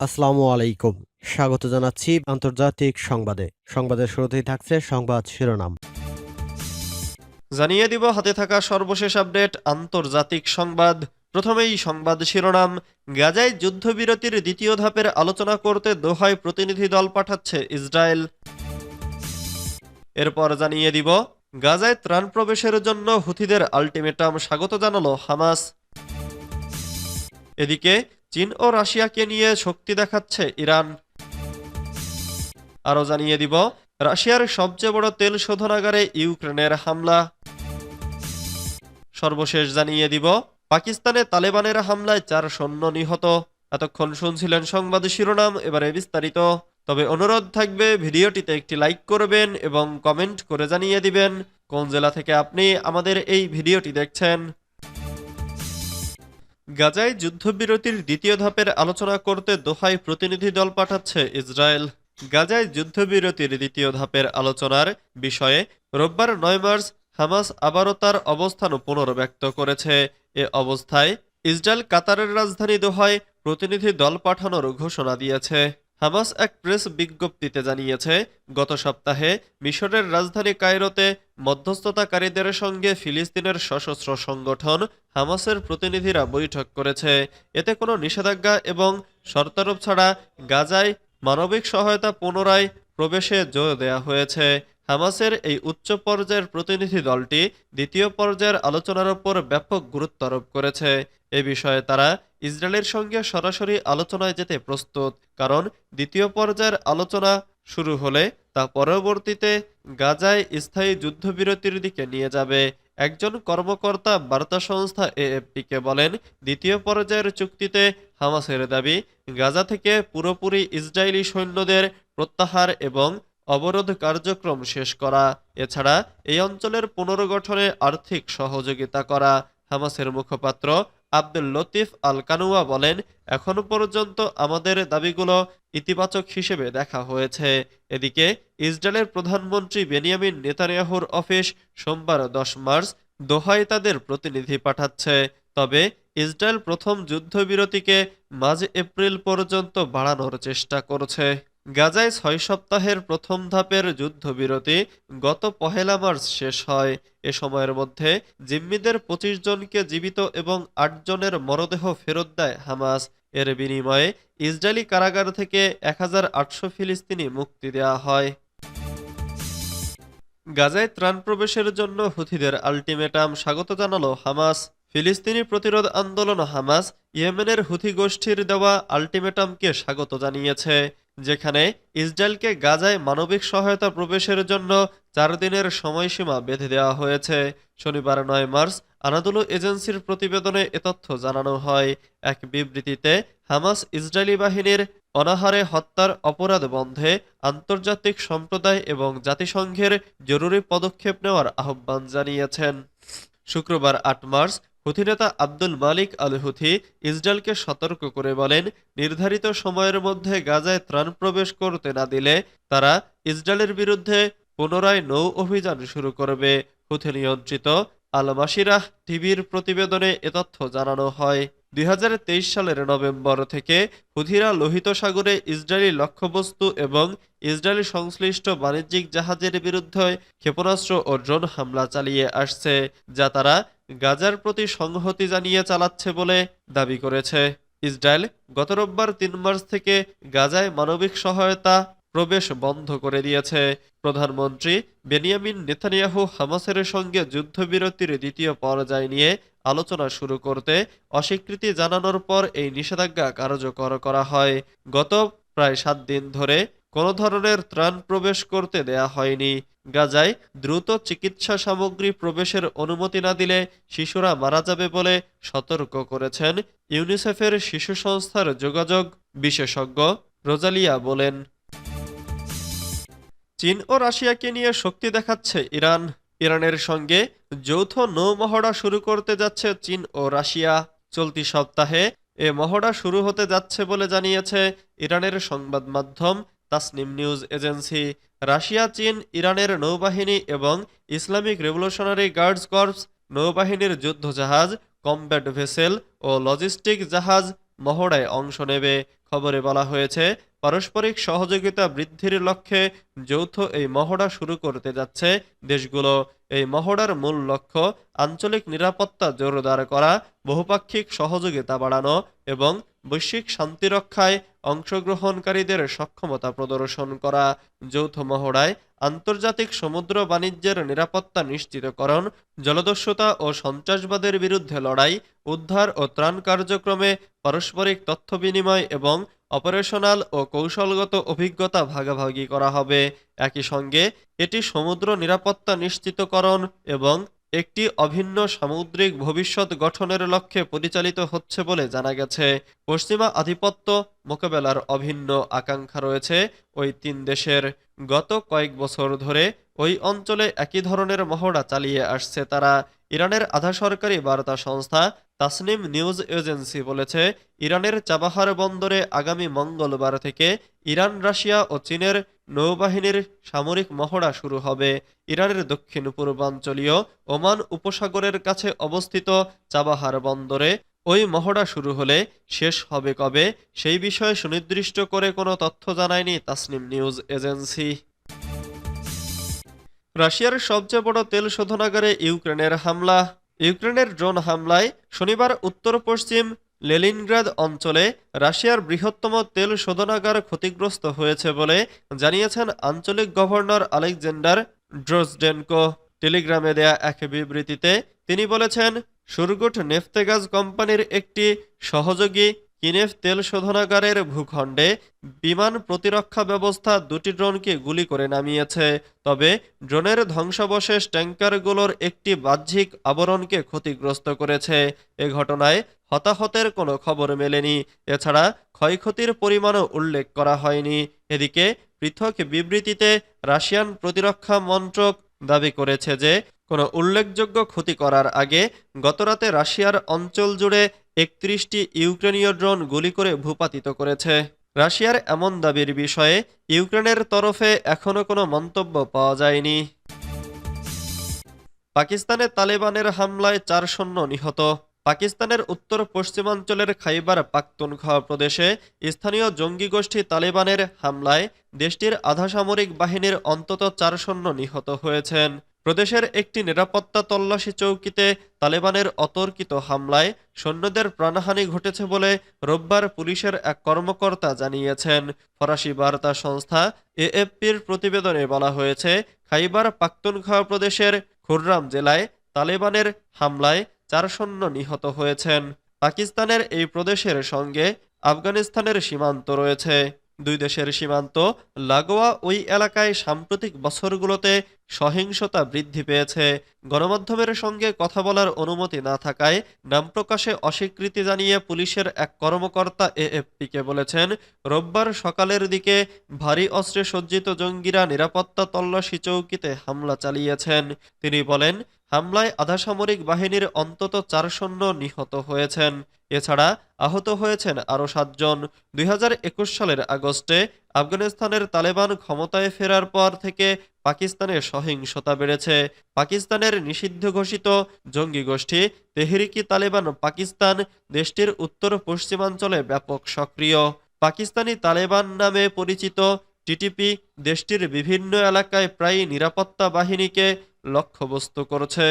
আসসালামু আলাইকুম। স্বাগত জানাচ্ছি আন্তর্জাতিক সংবাদে। সংবাদের শুরুতেই থাকছে সংবাদ শিরোনাম। জানিয়ে দিব, হাতে থাকা সর্বশেষ আপডেট, আন্তর্জাতিক সংবাদ। প্রথমেই সংবাদ শিরোনাম, গাজায় যুদ্ধবিরতির দ্বিতীয় ধাপের আলোচনা করতে দোহায় প্রতিনিধি দল পাঠাচ্ছে ইসরায়েল। এরপর জানিয়ে দিব, গাজায় ত্রাণ প্রবেশের জন্য হুথিদের আলটিমেটাম স্বাগত জানালো হামাস। এদিকে চীন ও রাশিয়াকে নিয়ে শক্তি দেখাচ্ছে ইরান। আরও জানিয়ে দিব, রাশিয়ার সবচেয়ে বড় তেল শোধনাগারে ইউক্রেনের হামলা। সর্বশেষ জানিয়ে দিব, পাকিস্তানে তালেবানের হামলায় চার সৈন্য নিহত। এতক্ষণ শুনছিলেন সংবাদ শিরোনাম, এবারে বিস্তারিত। তবে অনুরোধ থাকবে, ভিডিওটিতে একটি লাইক করবেন এবং কমেন্ট করে জানিয়ে দিবেন, কোন জেলা থেকে আপনি আমাদের এই ভিডিওটি দেখছেন। গাজায় যুদ্ধবিরতির দ্বিতীয় ধাপের আলোচনা করতে দোহায় প্রতিনিধি দল পাঠাচ্ছে ইসরায়েল। গাজায় যুদ্ধবিরতির দ্বিতীয় ধাপের আলোচনার বিষয়ে রোববার নয় মার্চ হামাস আবারও তার অবস্থান পুনর্ব্যক্ত করেছে। এ অবস্থায় ইসরায়েল কাতারের রাজধানী দোহায় প্রতিনিধি দল পাঠানোর ঘোষণা দিয়েছে। হামাস এক প্রেস বিজ্ঞপ্তিতে জানিয়েছে, গত সপ্তাহে মিশরের রাজধানী কায়রোতে মধ্যস্থতাকারীদের সঙ্গে ফিলিস্তিনের সশস্ত্র সংগঠন হামাসের প্রতিনিধিরা বৈঠক করেছে। এতে কোনো নিষেধাজ্ঞা এবং শর্তারোপ ছাড়া গাজায় মানবিক সহায়তা পুনরায় প্রবেশে জোর দেয়া হয়েছে। হামাসের এই উচ্চ পর্যায়ের প্রতিনিধি দলটি দ্বিতীয় পর্যায়ের আলোচনার উপর ব্যাপক গুরুত্ব আরোপ করেছে। এ বিষয়ে তারা ইসরায়েলের সঙ্গে সরাসরি আলোচনায় যেতে প্রস্তুত, কারণ দ্বিতীয় পর্যায়ের আলোচনা শুরু হলে তা পরবর্তীতে গাজায় স্থায়ী যুদ্ধবিরতির দিকে নিয়ে যাবে। একজন কর্মকর্তা বার্তা সংস্থা এএফপিকে বলেন, দ্বিতীয় পর্যায়ের চুক্তিতে হামাসের দাবি, গাজা থেকে পুরোপুরি ইসরায়েলি সৈন্যদের প্রত্যাহার এবং অবরোধ কার্যক্রম শেষ করা, এছাড়া এই অঞ্চলের পুনর্গঠনে আর্থিক সহযোগিতা করা। হামাসের মুখপাত্র আব্দুল লতিফ আল কানুয়া বলেন, এখনও পর্যন্ত আমাদের দাবিগুলো ইতিবাচক হিসেবে দেখা হয়েছে। এদিকে ইসরায়েলের প্রধানমন্ত্রী বেনিয়ামিন নেতানিয়াহুর অফিস সোমবার দশ মার্চ দোহায় তাদের প্রতিনিধি পাঠাচ্ছে। তবে ইসরায়েল প্রথম যুদ্ধবিরতিকে মাঝ এপ্রিল পর্যন্ত বাড়ানোর চেষ্টা করছে। গাজায় ছয় সপ্তাহের প্রথম ধাপের যুদ্ধবিরতি গত পহেলা মার্চ শেষ হয়। এ সময়ের মধ্যে জিম্মিদের পঁচিশ জনকে জীবিত এবং আটজনের মরদেহ ফেরত দেয় হামাস। এর বিনিময়ে ইসরায়েলি কারাগার থেকে এক হাজার আটশো ফিলিস্তিনি মুক্তি দেওয়া হয়। গাজায় ত্রাণ প্রবেশের জন্য হুথিদের আলটিমেটাম স্বাগত জানালো হামাস। ফিলিস্তিনি প্রতিরোধ আন্দোলন হামাস ইয়েমেনের হুথি গোষ্ঠীর দেওয়া আলটিমেটামকে স্বাগত জানিয়েছে। যেখানে ইসরায়েলকে গাজায় মানবিক সহায়তা প্রবেশের জন্য চার দিনের সময়সীমা বেঁধে দেওয়া হয়েছে। শনিবার নয় মার্চ আনাদুলু এজেন্সির প্রতিবেদনে এ তথ্য জানানো হয়। এক বিবৃতিতে, হামাস ইসরায়েলি বাহিনীর অনাহারে হত্যার অপরাধ বন্ধে আন্তর্জাতিক সম্প্রদায় এবং জাতিসংঘের জরুরি পদক্ষেপ নেওয়ার আহ্বান জানিয়েছেন। শুক্রবার আট মার্চ হুথি নেতা আব্দুল মালিক আল হুথি ইসরায়েলকে সতর্ক করে বলেন, নির্ধারিত সময়ের মধ্যে গাজায় ত্রাণ প্রবেশ করতে না দিলে তারা ইসরায়েলের বিরুদ্ধে পুনরায় নৌ অভিযান শুরু করবে। হুথি নিয়ন্ত্রিত আল মাসিরাহ টিভির প্রতিবেদনে এ তথ্য জানানো হয়। দুই হাজার তেইশ সালের নভেম্বর থেকে হুথিরা লোহিত সাগরে ইসরায়েলি লক্ষ্যবস্তু এবং ইসরায়েলি সংশ্লিষ্ট বাণিজ্যিক জাহাজের বিরুদ্ধে ক্ষেপণাস্ত্র ও ড্রোন হামলা চালিয়ে আসছে, যা তারা গাজার প্রতি সংহতি জানিয়ে চালাচ্ছে বলে দাবি করেছে। ইসরায়েল গত রোববার তিন মার্চ থেকে গাজায় মানবিক সহায়তা প্রবেশ বন্ধ করে দিয়েছে। প্রধানমন্ত্রী বেনিয়ামিন নেতানিয়াহু হামাসের সঙ্গে যুদ্ধবিরতির দ্বিতীয় পর্যায় নিয়ে আলোচনা শুরু করতে অস্বীকৃতি জানানোর পর এই নিষেধাজ্ঞা কার্যকর করা হয়। গত প্রায় সাত দিন ধরে কোনো ধরনের ত্রাণ প্রবেশ করতে দেয়া হয়নি। গাজায় দ্রুত চিকিৎসা সামগ্রী প্রবেশের অনুমতি না দিলে শিশুরা মারা যাবে বলে সতর্ক করেছেন ইউনিসেফের শিশু সংস্থার যোগাযোগ বিশেষজ্ঞ রোজালিয়া বলেন। চীন ও রাশিয়াকে নিয়ে শক্তি দেখাচ্ছে ইরান। ইরানের সঙ্গে যৌথ নৌ মহড়া শুরু করতে যাচ্ছে চীন ও রাশিয়া। চলতি সপ্তাহে এ মহড়া শুরু হতে যাচ্ছে বলে জানিয়েছে ইরানের সংবাদ মাধ্যম তাসনিম নিউজ এজেন্সি। রাশিয়া, চীন, ইরানের নৌবাহিনী এবং ইসলামিক রেভলিউশনারি গার্ডস কর্পস, নৌবাহিনীর যুদ্ধজাহাজ, কমব্যাট ভেসেল ও লজিস্টিক জাহাজ মহড়ায় অংশ নেবে। খবরে বলা হয়েছে পারস্পরিক সহযোগিতা বৃদ্ধির লক্ষ্যে যৌথ এই মহড়া শুরু করতে যাচ্ছে দেশগুলো। এই মহড়ার মূল লক্ষ্য আঞ্চলিক নিরাপত্তা জোরদার করা, বহুপাক্ষিক সহযোগিতা বাড়ানো এবং বৈশ্বিক শান্তিরক্ষায় অংশগ্রহণকারীদের সক্ষমতা প্রদর্শন করা। যৌথ মহড়ায় আন্তর্জাতিক সমুদ্র বাণিজ্যের নিরাপত্তা নিশ্চিতকরণ, জলদস্যুতা ও সন্ত্রাসবাদের বিরুদ্ধে লড়াই, উদ্ধার ও ত্রাণ কার্যক্রমে পারস্পরিক তথ্য বিনিময় এবং অপারেশনাল ও কৌশলগত অভিজ্ঞতা ভাগাভাগি করা হবে। একই সঙ্গে এটি সমুদ্র নিরাপত্তা নিশ্চিতকরণ এবং একটি অভিন্ন সামুদ্রিক ভবিষ্যৎ গঠনের লক্ষ্যে পরিচালিত হচ্ছে বলে জানা গেছে। পশ্চিমা আধিপত্য মোকাবেলার অভিন্ন আকাঙ্ক্ষা রয়েছে ওই তিন দেশের। গত কয়েক বছর ধরে ওই অঞ্চলে একই ধরনের মহড়া চালিয়ে আসছে তারা। ইরানের আধা সরকারি বার্তা সংস্থা তাসনিম নিউজ এজেন্সি বলেছে, ইরানের চাবাহার বন্দরে আগামী মঙ্গলবার থেকে ইরান, রাশিয়া ও চীনের নৌবাহিনীর সামরিক মহড়া শুরু হবে ইরানের দক্ষিণ পূর্বাঞ্চলীয় ওমান উপসাগরের কাছে অবস্থিত চাবাহার বন্দরে। ওই মহড়া শুরু হলে শেষ হবে কবে সেই বিষয়ে সুনির্দিষ্ট করে কোনো তথ্য জানায়নি তাসনিম নিউজ এজেন্সি। রাশিয়ার সবচেয়ে বড় তেল শোধনাগারে ইউক্রেনের হামলা। ইউক্রেনের ড্রোন হামলায় শনিবার উত্তর পশ্চিম লেলিনগ্রাদ অঞ্চলে রাশিয়ার বৃহত্তম তেল শোধনাগার ক্ষতিগ্রস্ত হয়েছে বলে জানিয়েছেন আঞ্চলিক গভর্নর আলেকজান্ডার ড্রোজডেনকো। টেলিগ্রামে দেয়া এক বিবৃতিতে তিনি বলেছেন, সুরগুট নেফতেগাজ কোম্পানির একটি সহযোগী কিনেফ তেল শোধনাগারের ভূখণ্ডে বিমান প্রতিরক্ষা ব্যবস্থা দুটি ড্রোনকে গুলি করে নামিয়েছে। তবে ড্রোনের ধ্বংসাবশেষ ট্যাঙ্কারগুলোর একটি বাহ্যিক আবরণকে ক্ষতিগ্রস্ত করেছে। এ ঘটনায় হতাহতের কোনো খবর মেলেনি। এছাড়া ক্ষয়ক্ষতির পরিমাণও উল্লেখ করা হয়নি। এদিকে পৃথক বিবৃতিতে রাশিয়ান প্রতিরক্ষা মন্ত্রক দাবি করেছে যে, কোনো উল্লেখযোগ্য ক্ষতি করার আগে গতরাতে রাশিয়ার অঞ্চল জুড়ে একত্রিশটি ইউক্রেনীয় ড্রোন গুলি করে ভূপাতিত করেছে। রাশিয়ার এমন দাবির বিষয়ে ইউক্রেনের তরফে এখনও কোনো মন্তব্য পাওয়া যায়নি। পাকিস্তানে তালেবানের হামলায় চার সৈন্য নিহত। পাকিস্তানের উত্তর পশ্চিমাঞ্চলের খাইবার পাখতুনখোয়া প্রদেশে স্থানীয় জঙ্গি গোষ্ঠী তালেবানের হামলায় দেশটির আধা সামরিক বাহিনীর অন্তত চার সৈন্য নিহত হয়েছেন। প্রদেশের একটি নিরাপত্তা তল্লাশি চৌকিতে তালেবানের অতর্কিত হামলায় সৈন্যদের প্রাণহানি ঘটেছে বলে রোববার পুলিশের এক কর্মকর্তা জানিয়েছেন। ফরাসি বার্তা সংস্থা এএফপির প্রতিবেদনে বলা হয়েছে, খাইবার পাখতুনখোয়া প্রদেশের খুররাম জেলায় তালেবানের হামলায় চার সৈন্য নিহত হয়েছেন। পাকিস্তানের এই প্রদেশের সঙ্গে আফগানিস্তানের সীমান্ত রয়েছে। দুই দেশের সীমান্ত লাগোয়া ওই এলাকায় সাম্প্রতিক বছরগুলোতে সহিংসতা বৃদ্ধি পেয়েছে। গণমাধ্যমের সঙ্গে কথা বলার অনুমতি না থাকায় নাম প্রকাশে অস্বীকৃতি জানিয়ে পুলিশের এক কর্মকর্তা এএফপিকে বলেছেন, রোববার সকালের দিকে ভারী অস্ত্রে সজ্জিত জঙ্গিরা নিরাপত্তা তল্লাশি চৌকিতে হামলা চালিয়েছেন। তিনি বলেন, হামলায় আধাসামরিক বাহিনীর অন্তত চার সৈন্য নিহত হয়েছেন। এছাড়া আহত হয়েছেন আরও সাতজন। দুই হাজার একুশ সালের আগস্টে আফগানিস্তানের তালেবান ক্ষমতায় ফেরার পর থেকে পাকিস্তানে সহিংসতা বেড়েছে। পাকিস্তানের নিষিদ্ধ ঘোষিত জঙ্গি গোষ্ঠী তেহরিকি তালেবান পাকিস্তান দেশটির উত্তর পশ্চিমাঞ্চলে ব্যাপক সক্রিয়। পাকিস্তানি তালেবান নামে পরিচিত টিটিপি দেশটির বিভিন্ন এলাকায় প্রায়ই নিরাপত্তা বাহিনীকে লক্ষ্যবস্তু করছে।